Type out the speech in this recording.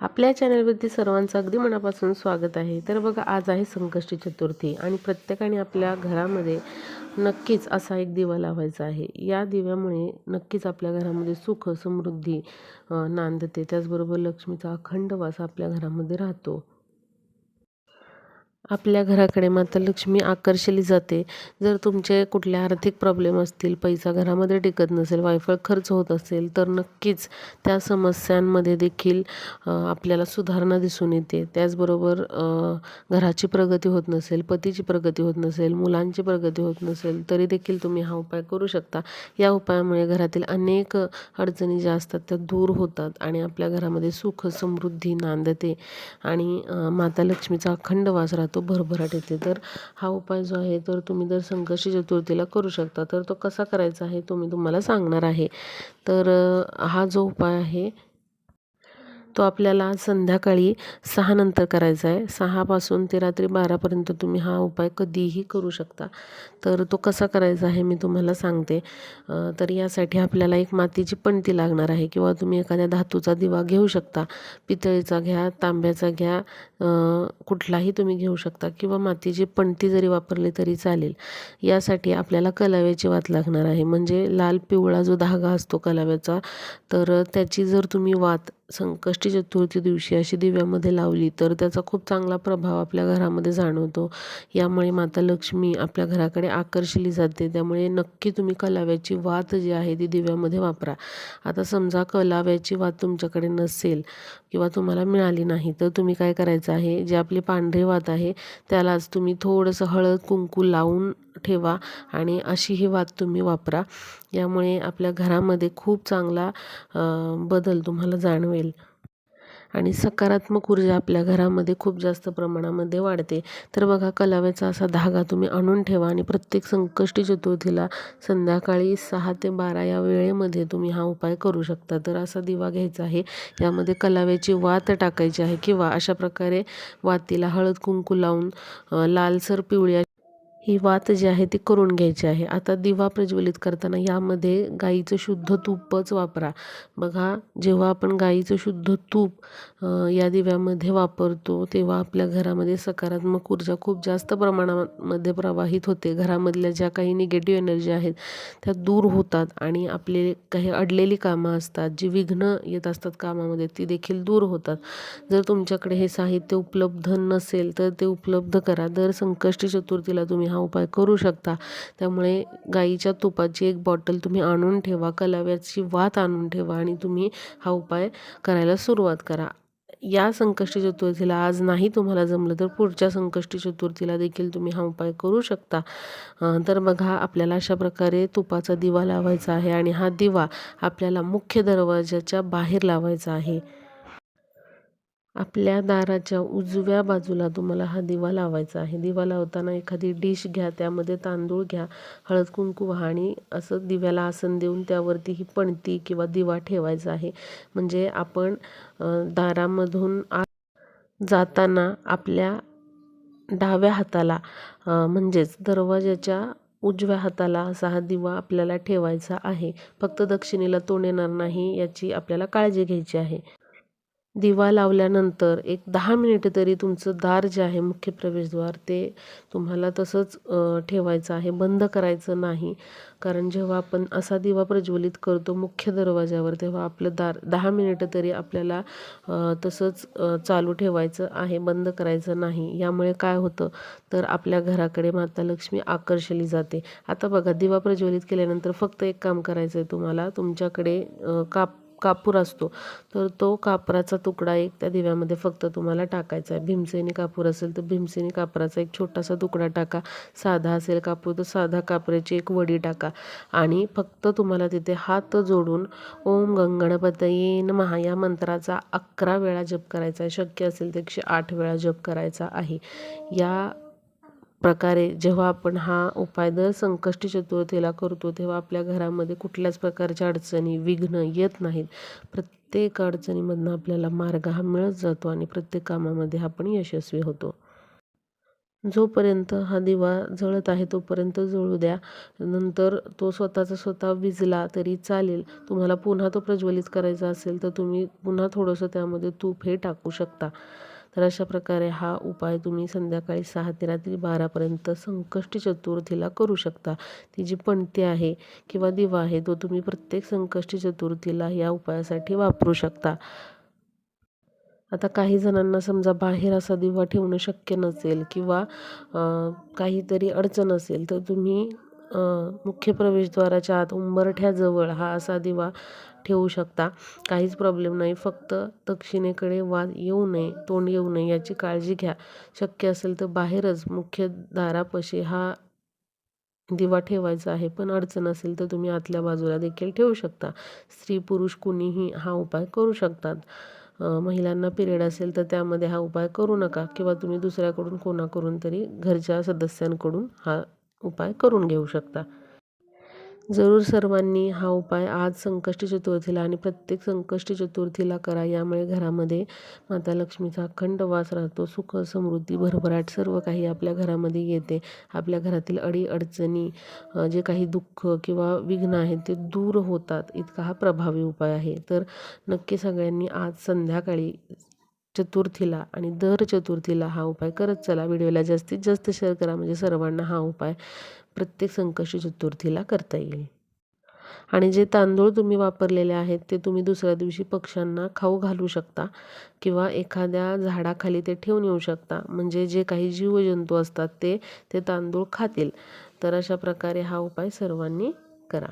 आपल्या चॅनलवरती सर्वांचं अगदी मनापासून स्वागत आहे. तर बघा आज आहे संकष्टी चतुर्थी आणि प्रत्येकाने आपल्या घरामध्ये नक्कीच असा एक दिवा लावायचा आहे. या दिव्यामुळे नक्कीच आपल्या घरामध्ये सुख समृद्धी नांदते. त्याचबरोबर लक्ष्मीचा अखंड वास आपल्या घरामध्ये राहतो. आपल्या घराकडे माता लक्ष्मी आकर्षली जाते. जर तुमचे कुठले आर्थिक प्रॉब्लेम असतील पैसा घरामध्ये टिकत नसेल वायफळ खर्च होत असेल तर नक्कीच त्या समस्यांमध्ये देखील आपल्याला सुधारणा दिसून येते. त्याचबरोबर घराची प्रगती होत नसेल पतीची प्रगती होत नसेल मुलांची प्रगती होत नसेल तरी देखील तुम्ही हा उपाय करू शकता. या उपायामुळे घरातील अनेक अडचणी ज्या असतात त्या दूर होतात आणि आपल्या घरामध्ये सुख समृद्धी नांदते. आणि माता लक्ष्मीचा अखंड वास राहतो. तो भरभराट येते. तर हा उपाय जो आहे तर तुम्ही जर संकष्टी चतुर्थीला करू शकता तर तो कसा करायचा आहे तो मी तुम्हाला सांगणार आहे. तर हा जो उपाय आहे तो आपल्याला संध्याकाळी सहा नंतर करायचा आहे. सहापासून ते रात्री बारापर्यंत तुम्ही हा उपाय कधीही करू शकता. तर तो कसा करायचा आहे मी तुम्हाला सांगते. तर यासाठी आपल्याला एक मातीची पणती लागणार आहे किंवा तुम्ही एखाद्या धातूचा दिवा घेऊ शकता. पितळीचा घ्या तांब्याचा घ्या कुठलाही तुम्ही घेऊ शकता किंवा मातीची पणती जरी वापरली तरी चालेल. यासाठी आपल्याला कलाव्याची वात लागणार आहे. म्हणजे लाल पिवळा जो धागा असतो कलाव्याचा तर त्याची जर तुम्ही वात संकष्टी चतुर्थी दिवशी अशी दिव्यामध्ये लावली तर त्याचा खूप चांगला प्रभाव आपल्या घरामध्ये जाणवतो. यामुळे माता लक्ष्मी आपल्या घराकडे आकर्षली जाते. त्यामुळे नक्की तुम्ही कलाव्याची वात जी आहे ती दिव्यामध्ये वापरा. आता समजा कलाव्याची वात तुमच्याकडे नसेल किंवा तुम्हाला मिळाली नाही तर तुम्ही काय करायचं आहे? जे आपली पांढरी वात आहे त्यालाच तुम्ही थोडंसं हळद कुंकू लावून ठेवा आणि अशी ही वात तुम्ही वापरा. यामुळे आपल्या घरामध्ये खूप चांगला बदल तुम्हाला जाणवेल. आणि सकारात्मक ऊर्जा आपल्या घरामध्ये खूप जास्त प्रमाणामध्ये वाढते. तर बघा कलाव्याचा असा धागा तुम्ही आणून ठेवा आणि प्रत्येक संकष्टी चतुर्थीला संध्याकाळी सहा ते बारा या वेळेमध्ये तुम्ही हा उपाय करू शकता. तर असा दिवा घ्यायचा आहे. यामध्ये कलाव्याची वात टाकायची आहे किंवा अशा प्रकारे वातीला हळद कुंकू लावून लालसर पिवळ्या ही वात जी आहे ती करून घ्यायची आहे. आता दिवा प्रज्वलित करताना यामध्ये गाईचं शुद्ध तूपच वापरा. बघा जेव्हा आपण गाईचं शुद्ध तूप या दिव्यामध्ये वापरतो तेव्हा आपल्या घरामध्ये सकारात्मक ऊर्जा खूप जास्त प्रमाणामध्ये प्रवाहित होते. घरामधल्या ज्या काही निगेटिव्ह एनर्जी आहेत त्या दूर होतात आणि आपले काही अडलेली कामं असतात जी विघ्न येत असतात कामामध्ये ती देखील दूर होतात. जर तुमच्याकडे हे साहित्य उपलब्ध नसेल तर ते उपलब्ध करा. दर संकष्टी चतुर्थीला तुम्ही हा उपाय करू शकता. त्यामुळे गाईच्या तुपाची एक बॉटल तुम्ही आणून ठेवा कलाव्याची वात आणून ठेवा आणि तुम्ही हा उपाय करायला सुरुवात करा. या संकष्टी चतुर्थीला आज नाही तुम्हाला जमलं तर पुढच्या संकष्टी चतुर्थीला देखील तुम्ही हा उपाय करू शकता. तर बघा आपल्याला अशा प्रकारे तुपाचा दिवा लावायचा आहे आणि हा दिवा आपल्याला मुख्य दरवाजाच्या बाहेर लावायचा आहे. आपल्या दाराच्या उजव्या बाजूला तुम्हाला हा दिवा लावायचा आहे. दिवा लावताना एखादी डिश घ्या त्यामध्ये तांदूळ घ्या हळद कुंकू व्हा आणि असं दिव्याला आसन देऊन त्यावरती ही पणती किंवा दिवा ठेवायचा आहे. म्हणजे आपण दारामधून आत जाताना आपल्या डाव्या हाताला म्हणजेच दरवाजाच्या उजव्या हाताला असा हा दिवा आपल्याला ठेवायचा आहे. फक्त दक्षिणेला तोंड येणार नाही याची आपल्याला काळजी घ्यायची आहे. दिवा लावल्यानंतर एक दहा मिनिटं तरी तुमचं दार जे आहे मुख्य प्रवेशद्वार ते तुम्हाला तसंच ठेवायचं आहे. बंद करायचं नाही. कारण जेव्हा आपण असा दिवा प्रज्वलित करतो मुख्य दरवाजावर तेव्हा आपलं दार दहा मिनिटं तरी आपल्याला तसंच चालू ठेवायचं आहे बंद करायचं नाही. यामुळे काय होतं? तर आपल्या घराकडे माता लक्ष्मी आकर्षली जाते. आता बघा दिवा प्रज्वलित केल्यानंतर फक्त एक काम करायचं आहे तुम्हाला. तुमच्याकडे काप कापूर असतो. तर तो कापराचा तुकडा एक त्या दिव्यामध्ये फक्त तुम्हाला टाकायचा आहे. भीमसेनी कापूर असेल तर भीमसेनी कापराचा एक छोटासा तुकडा टाका. साधा असेल कापूर तर साधा कापराची एक वडी टाका. आणि फक्त तुम्हाला तिथे हात जोडून ओम गंगणपतये महा या मंत्राचा अकरा वेळा जप करायचा आहे. शक्य असेल तर एकशे आठ वेळा जप करायचा आहे. या प्रकारे जेव्हा आपण हा उपाय दर संकष्टी चतुर्थीला करतो तेव्हा आपल्या घरामध्ये कुठल्याच प्रकारच्या अडचणी विघ्न येत नाहीत. प्रत्येक अडचणीमधनं आपल्याला मार्ग हा मिळत जातो आणि प्रत्येक कामामध्ये आपण यशस्वी होतो. जोपर्यंत हा दिवा जळत आहे तोपर्यंत जळू द्या. नंतर तो स्वतःचा स्वतः विजला तरी चालेल. तुम्हाला पुन्हा तो प्रज्वलित करायचा असेल तर तुम्ही पुन्हा थोडंसं त्यामध्ये तूप हे टाकू शकता. तर अशा प्रकारे हा उपाय तुम्ही संध्याकाळी सहा ते रात्री बारापर्यंत संकष्टी चतुर्थीला करू शकता. ती जी पणती आहे किंवा दिवा आहे तो तुम्ही प्रत्येक संकष्टी चतुर्थीला या उपायासाठी वापरू शकता. आता काही जणांना समजा बाहेर असा दिवा ठेवणं शक्य नसेल किंवा काहीतरी अडचण असेल तर तुम्ही मुख्य प्रवेशद्वाराच्या आत उंबरठ्याजवळ हा असा दिवा ठेवू शकता. काहीच प्रॉब्लेम नाही. फक्त दक्षिणेकडे वाद येऊ नये तोंड येऊ नये याची काळजी घ्या. शक्य असेल तर बाहेरच मुख्य दारापाशी हा दिवा ठेवायचा आहे. पण अडचण असेल तर तुम्ही आतल्या बाजूला देखील ठेवू शकता. स्त्री पुरुष कुणीही हा उपाय करू शकतात. महिलांना पिरियड असेल तर त्यामध्ये हा उपाय करू नका. किंवा तुम्ही दुसऱ्याकडून कोणाकडून तरी घरच्या सदस्यांकडून हा उपाय करून घेऊ शकता. जरूर सर्वांनी हा उपाय आज संकष्टी चतुर्थीला आणि प्रत्येक संकष्टी चतुर्थीला करा. यामुळे घरामध्ये माता लक्ष्मीचा अखंड वास राहतो. सुख समृद्धी भरभराट सर्व काही आपल्या घरामध्ये येते. आपल्या घरातील अडी अडचणी जे काही दुःख किंवा विघ्न आहेत ते दूर होतात. इतका हा प्रभावी उपाय आहे. तर नक्की सगळ्यांनी आज संध्याकाळी चतुर्थीला आणि दर चतुर्थीला हा उपाय करत चला. व्हिडिओला जास्तीत जास्त शेअर करा. म्हणजे सर्वांना हा उपाय प्रत्येक संकष्टी चतुर्थीला करता येईल. आणि जे तांदूळ तुम्ही वापरलेले आहेत ते तुम्ही दुसऱ्या दिवशी पक्ष्यांना खाऊ घालू शकता किंवा एखाद्या झाडाखाली ते ठेवून येऊ शकता. म्हणजे जे काही जीवजंतू असतात ते ते तांदूळ खातील. तर अशा प्रकारे हा उपाय सर्वांनी करा.